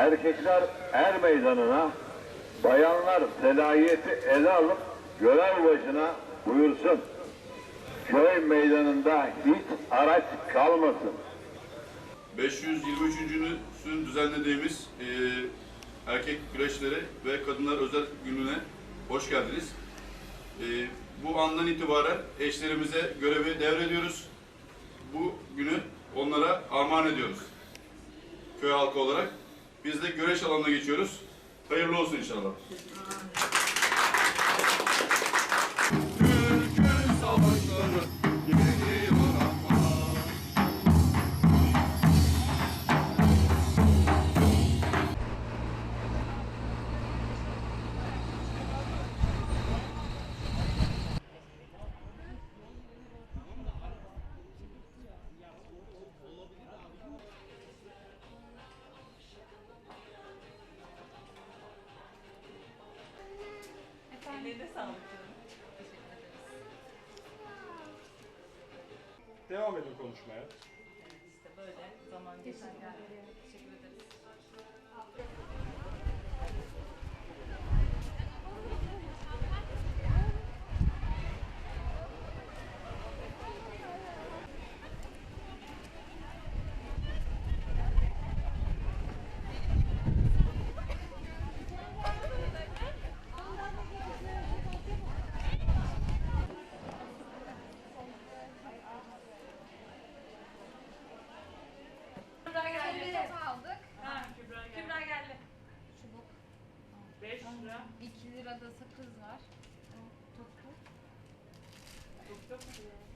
erkekler er meydanına, bayanlar selayeti ele alıp görev başına buyursun. Köy meydanında hiç araç kalmasın. 523.sünü düzenlediğimiz e, erkek güreşleri ve kadınlar özel gününe hoş geldiniz. E, bu andan itibaren eşlerimize görevi devrediyoruz. Bu günü onlara armağan ediyoruz. Köy halkı olarak. Biz de güreş alanına geçiyoruz. Hayırlı olsun inşallah. Devam edin konuşmaya. İşte böyle zaman geçen Teşekkür ederiz. 5 lira. 2 lirada sakız var. Topu. Gel.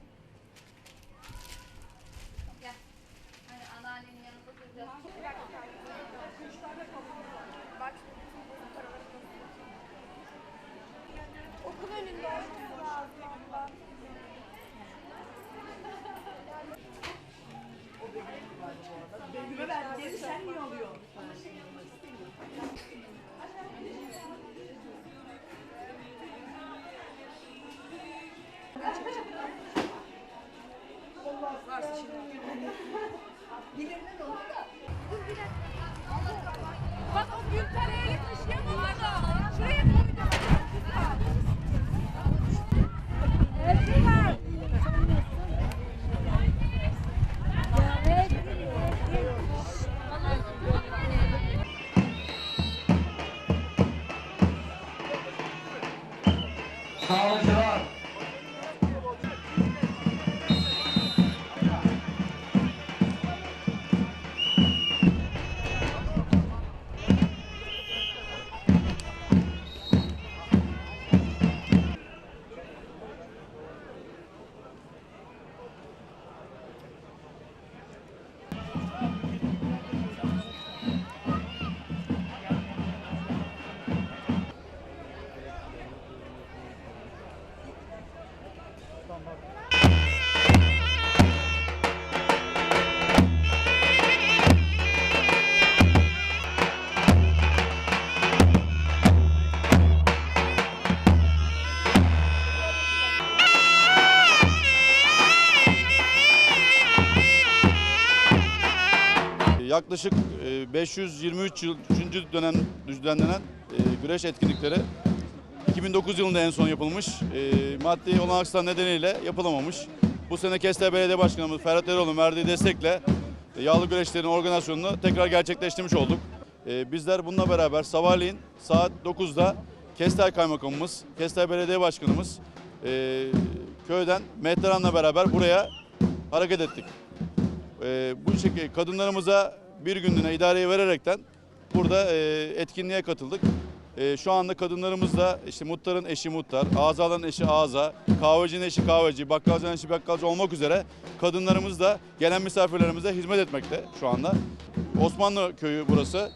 Fala, Yaklaşık e, 523 yıl 3. dönem düzenlenen e, güreş etkinlikleri 2009 yılında en son yapılmış. E, Maddi olanaksızlar nedeniyle yapılamamış. Bu sene Kestel Belediye Başkanımız Ferhat Eroğlu'nun verdiği destekle e, yağlı güreşlerin organizasyonunu tekrar gerçekleştirmiş olduk. E, Bizler bununla beraber sabahleyin saat 9'da Kestel Kaymakamımız, Kestel Belediye Başkanımız e, köyden Mehteran'la beraber buraya hareket ettik. Ee, bu şekilde kadınlarımıza bir günlüğüne idareyi vererekten burada e, etkinliğe katıldık. E, şu anda kadınlarımızla işte muhtarın eşi muhtar, azaların eşi ağza, kahvecinin eşi kahveci, bakkalcının eşi bakkalcı olmak üzere kadınlarımız da gelen misafirlerimize hizmet etmekte şu anda. Osmanlı köyü burası.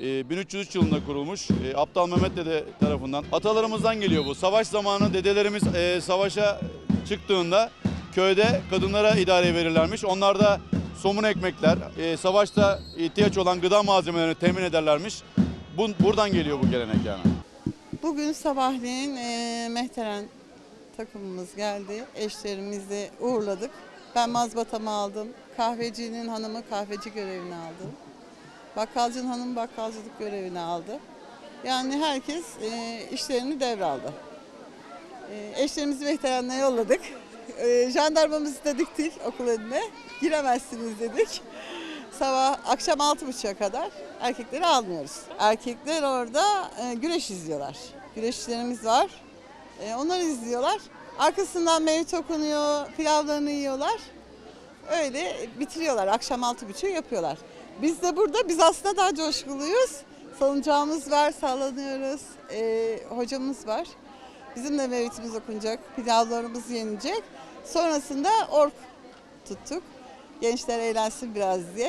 E, 1303 yılında kurulmuş. E, Aptal Mehmet Dede tarafından. Atalarımızdan geliyor bu. Savaş zamanı dedelerimiz e, savaşa çıktığında köyde kadınlara idare verirlermiş. Onlar da somun ekmekler, e, savaşta ihtiyaç olan gıda malzemelerini temin ederlermiş. Bu, buradan geliyor bu gelenek yani. Bugün sabahleyin e, Mehteren takımımız geldi. Eşlerimizi uğurladık. Ben mazbatamı aldım. Kahvecinin hanımı kahveci görevini aldım. Bakkalcının hanım bakkalcılık görevini aldı. Yani herkes e, işlerini devraldı. E, eşlerimizi veteranına yolladık. E, jandarmamızı da diktik okul önüne. Giremezsiniz dedik. Sabah akşam altı buçuğa kadar erkekleri almıyoruz. Erkekler orada e, güreş izliyorlar. Güreşçilerimiz var. E, onları izliyorlar. Arkasından mevlüt okunuyor, pilavlarını yiyorlar. Öyle bitiriyorlar. Akşam altı buçuğu yapıyorlar. Biz de burada, biz aslında daha coşkuluyuz. Salıncağımız var, sallanıyoruz. E, hocamız var. Bizim de mevlütümüz okunacak, pilavlarımız yenilecek. Sonrasında ork tuttuk. Gençler eğlensin biraz diye.